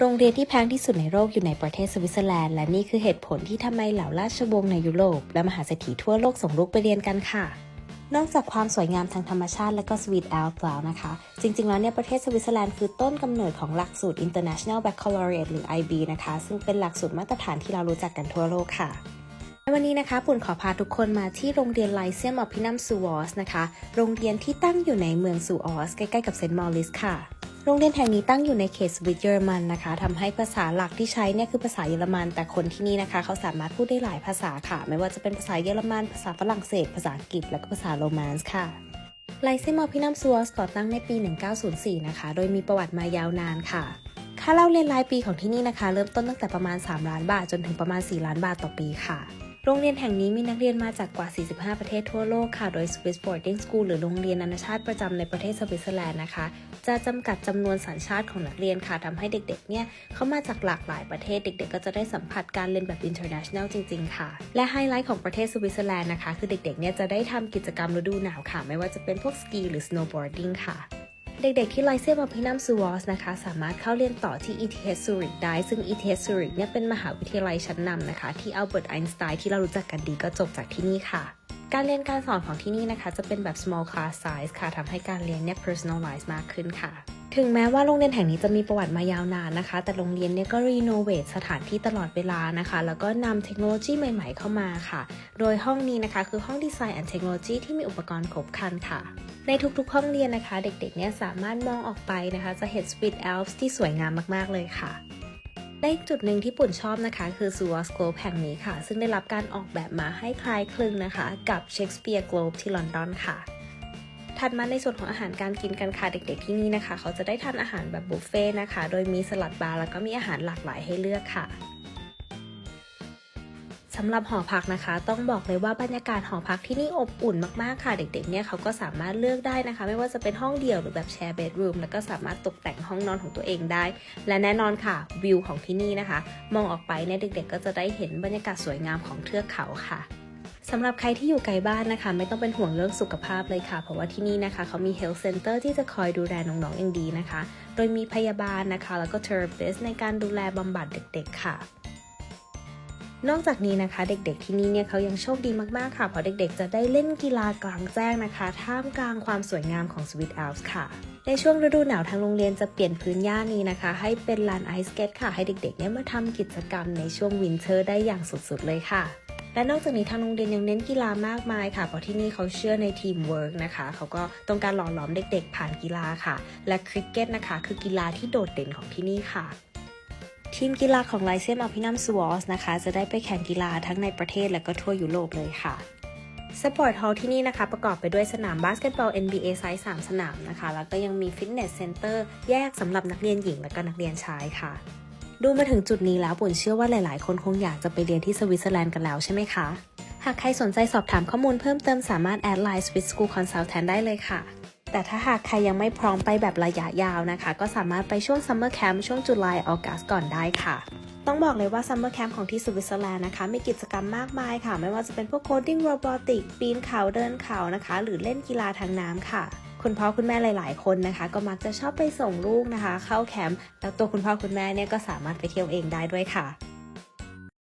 โรงเรียนที่แพงที่สุดในโลกอยู่ในประเทศสวิตเซอร์แลนด์ และนี่คือเหตุผลที่ทำไมเหล่าราชวงศ์ในยุโรป และมหาเศรษฐีทั่วโลกส่งลูกไปเรียนกันค่ะ นอกจากความสวยงามทางธรรมชาติและก็สวีทแอลป์แล้วนะคะ จริง ๆ แล้วเนี่ยประเทศสวิตเซอร์แลนด์คือต้นกำเนิดของหลักสูตร International Baccalaureate หรือ IB นะคะ ซึ่งเป็นหลักสูตรมาตรฐานที่เรารู้จักกันทั่วโลกค่ะในวันนี้นะคะปุ่นขอพาทุกคนมาที่โรงเรียนไลเซียมอพินัมซูวอสนะคะ โรงเรียนที่ตั้งอยู่ในเมืองซูออสใกล้ๆกับเซนต์มอริสค่ะ โรงเรียนแห่งนี้ตั้งอยู่ในเขตสวิตเยอรมันนะคะทำให้ภาษาหลักที่ใช้เนี่ยคือภาษาเยอรมัน แต่คนที่นี่นะคะ เขาสามารถพูดได้หลายภาษาค่ะ ไม่ว่าจะเป็นภาษาเยอรมัน ภาษาฝรั่งเศส ภาษาอังกฤษ และก็ภาษาโรแมนส์ค่ะไลเซียมอพินัมซูวอสก่อตั้งในปี 1904 นะคะ โดยมีประวัติมายาวนานค่ะ ค่าเล่าเรียนรายปีของที่นี่นะคะ เริ่มต้นตั้งแต่ประมาณ 3 ล้านบาท จนถึงประมาณ 4 ล้านบาทต่อปีค่ะโรงเรียนแห่งนี้มีนักเรียนมาจากกว่า 45 ประเทศทั่วโลกค่ะ โดย Swiss Boarding School หรือโรงเรียนนานาชาติประจำในประเทศสวิตเซอร์แลนด์นะคะ จะจำกัดจำนวนสัญชาติของนักเรียนค่ะทำให้เด็กๆ เนี่ยเขามาจากหลากหลายประเทศ เด็ก ๆ ก็จะได้สัมผัสการเรียนแบบ international จริง ๆ ค่ะ และไฮไลท์ของประเทศสวิตเซอร์แลนด์นะคะ คือเด็กๆ เนี่ยจะได้ทำกิจกรรมฤดูหนาวค่ะ ไม่ว่าจะเป็นพวกสกีหรือ snowboarding ค่ะเด็กๆ ที่ไลเซียมอพินัมซูวอสนะคะ สามารถเข้าเรียนต่อที่ ETH Zurich ได้ ซึ่ง ETH Zurich เนี่ยเป็นมหาวิทยาลัยชั้นนำนะคะ ที่อัลเบิร์ตไอน์สไตน์ที่เรารู้จักกันดีก็จบจากที่นี่ค่ะ การเรียนการสอนของที่นี่นะคะ จะเป็นแบบ small class size ค่ะทำให้การเรียนเนี่ย personalize มากขึ้นค่ะ ถึงแม้ว่าโรงเรียนแห่งนี้จะมีประวัติมายาวนานนะคะ แต่โรงเรียนเนี่ยก็รีโนเวทสถานที่ตลอดเวลานะคะ แล้วก็นำเทคโนโลยีใหม่ๆเข้ามาค่ะ โดยห้องนี้นะคะคือห้องดีไซน์แอนด์เทคโนโลยีที่มีอุปกรณ์ครบครันค่ะในทุกๆ ห้องเรียนนะคะ เด็กๆ เนี่ยสามารถมองออกไปนะคะ จะเห็น Sweet Elves ที่สวยงามมากๆ เลยค่ะ และอีกจุดหนึ่งที่ปุ่นชอบนะคะ คือซูวอสโกลบแห่งนี้ค่ะ ซึ่งได้รับการออกแบบมาให้คล้ายคลึงนะคะ กับเชคสเปียร์โกลบที่ลอนดอนค่ะถัดมาในส่วนของอาหารการกินกันค่ะเด็กๆที่นี่นะคะ เขาจะได้ทานอาหารแบบบุฟเฟ่ต์นะคะ โดยมีสลัดบาร์แล้วก็มีอาหารหลากหลายให้เลือกค่ะ สำหรับหอพักนะคะ ต้องบอกเลยว่าบรรยากาศหอพักที่นี่อบอุ่นมากๆค่ะ เด็กๆเนี่ยเขาก็สามารถเลือกได้นะคะ ไม่ว่าจะเป็นห้องเดี่ยวหรือแบบแชร์เบดรูมแล้วก็สามารถตกแต่งห้องนอนของตัวเองได้ และแน่นอนค่ะวิวของที่นี่นะคะ มองออกไปเนี่ยเด็กๆ ก็จะได้เห็นบรรยากาศสวยงามของเทือกเขาค่ะสำหรับใครที่อยู่ไกลบ้านนะคะ ไม่ต้องเป็นห่วงเรื่องสุขภาพเลยค่ะ เพราะว่าที่นี่นะคะ เขามี health center ที่จะคอยดูแลน้องๆอย่างดีนะคะ โดยมีพยาบาลนะคะ แล้วก็ therapist ในการดูแลบำบัดเด็ก ๆ ค่ะ นอกจากนี้นะคะ เด็กๆที่นี่เนี่ยเขายังโชคดีมากๆค่ะเพราะเด็กๆ จะได้เล่นกีฬากลางแจ้งนะคะ ท่ามกลางความสวยงามของ Sweet Alps ค่ะในช่วงฤดูหนาวทางโรงเรียนจะเปลี่ยนพื้นหญ้านี้นะคะ ให้เป็นลานไอสเกตค่ะให้เด็กๆเนี่ยมาทำกิจกรรมในช่วงวินเทอร์ได้อย่างสุดๆเลยค่ะ และนอกจากนี้ทางโรงเรียนยังเน้นกีฬามากมายค่ะเพราะที่นี่เขาเชื่อในทีมเวิร์กนะคะเขาก็ต้องการหล่อหลอมเด็กๆ ผ่านกีฬาค่ะ และคริกเก็ตนะคะ คือกีฬาที่โดดเด่นของที่นี่ค่ะ ทีมกีฬาของไลเซียมอพินัมสวอสนะคะ จะได้ไปแข่งกีฬาทั้งในประเทศและก็ทั่วยุโรปเลยค่ะสปอร์ตฮอลล์ที่นี่นะคะ ประกอบไปด้วยสนามบาสเกตบอล NBA ไซส์ 3 สนามนะคะ แล้วก็ยังมีฟิตเนสเซ็นเตอร์แยกสำหรับนักเรียนหญิงและก็นักเรียนชายค่ะ ดูมาถึงจุดนี้แล้วปุ่นเชื่อว่าหลาย ๆ คนคงอยากจะไปเรียนที่สวิตเซอร์แลนด์กันแล้วใช่ไหมคะ หากใครสนใจสอบถามข้อมูลเพิ่มเติมสามารถแอดไลน์ Swiss School Consultant ได้เลยค่ะ แต่ถ้าหากใครยังไม่พร้อมไปแบบระยะยาวนะคะ ก็สามารถไปช่วง Summer Camp ช่วงจุลายออกัสก่อนได้ค่ะต้องบอกเลยว่า Summer Camp ของที่สวิตเซอร์แลนด์นะคะ มีกิจกรรมมากมายค่ะ ไม่ว่าจะเป็นพวก Coding Robotic ปีนเขาเดินเขานะคะ หรือเล่นกีฬาทางน้ำค่ะ คุณพ่อคุณแม่หลาย ๆ คนนะคะ ก็มักจะชอบไปส่งลูกนะคะ เข้าแคมป์แล้วตัวคุณพ่อคุณแม่เนี่ยก็สามารถไปเที่ยวเองได้ด้วยค่ะ